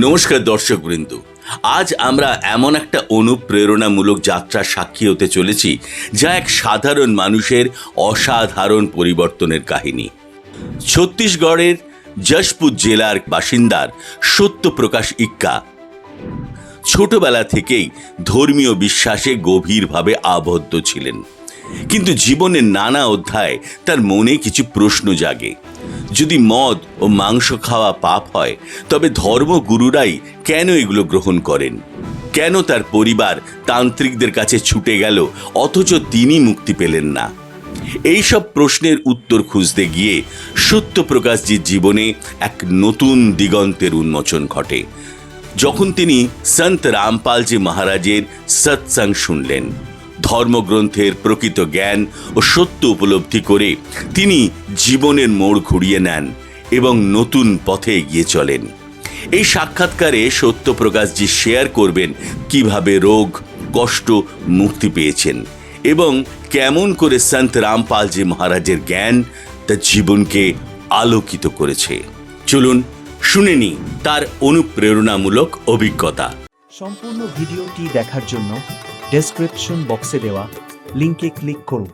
নমস্কার দর্শক বৃন্দ। আজ আমরা এমন একটা অনুপ্রেরণামূলক যাত্রার সাক্ষী হতে চলেছি, যা এক সাধারণ মানুষের অসাধারণ পরিবর্তনের কাহিনী। ছত্তিশগড়ের যশপুর জেলার বাসিন্দার সত্যপ্রকাশ ইক্কা। ছোটবেলা থেকেই ধর্মীয় বিশ্বাসে গভীরভাবে আবদ্ধ ছিলেন। কিন্তু জীবনের নানা অধ্যায় তার মনে কিছু প্রশ্ন জাগে। যদি মদ ও মাংস খাওয়া পাপ হয়, তবে ধর্মগুরুরাই কেন এগুলো গ্রহণ করেন? কেন তার পরিবার তান্ত্রিকদের কাছে ছুটে গেল, অথচ তিনি মুক্তি পেলেন না? এইসব প্রশ্নের উত্তর খুঁজতে গিয়ে সত্যপ্রকাশজির জীবনে এক নতুন দিগন্তের উন্মোচন ঘটে, যখন তিনি সন্ত রামপালজি মহারাজের সৎসঙ্গ শুনলেন। ধর্মগ্রন্থের প্রকৃত জ্ঞান ও সত্য উপলব্ধি করে তিনি জীবনের মোড় ঘুরিয়ে নেন এবং নতুন পথে এগিয়ে চলেন। এই সাক্ষাৎকারে সত্যপ্রকাশজি শেয়ার করবেন কীভাবে রোগ, কষ্ট মুক্তি পেয়েছেন এবং কেমন করে সন্ত রামপালজি মহারাজের জ্ঞান তার জীবনকে আলোকিত করেছে। চলুন শুনে নি তার অনুপ্রেরণামূলক অভিজ্ঞতা। সম্পূর্ণ ভিডিওটি দেখার জন্য ডেসক্রিপশন বক্সে দেওয়া লিঙ্কে ক্লিক করুন।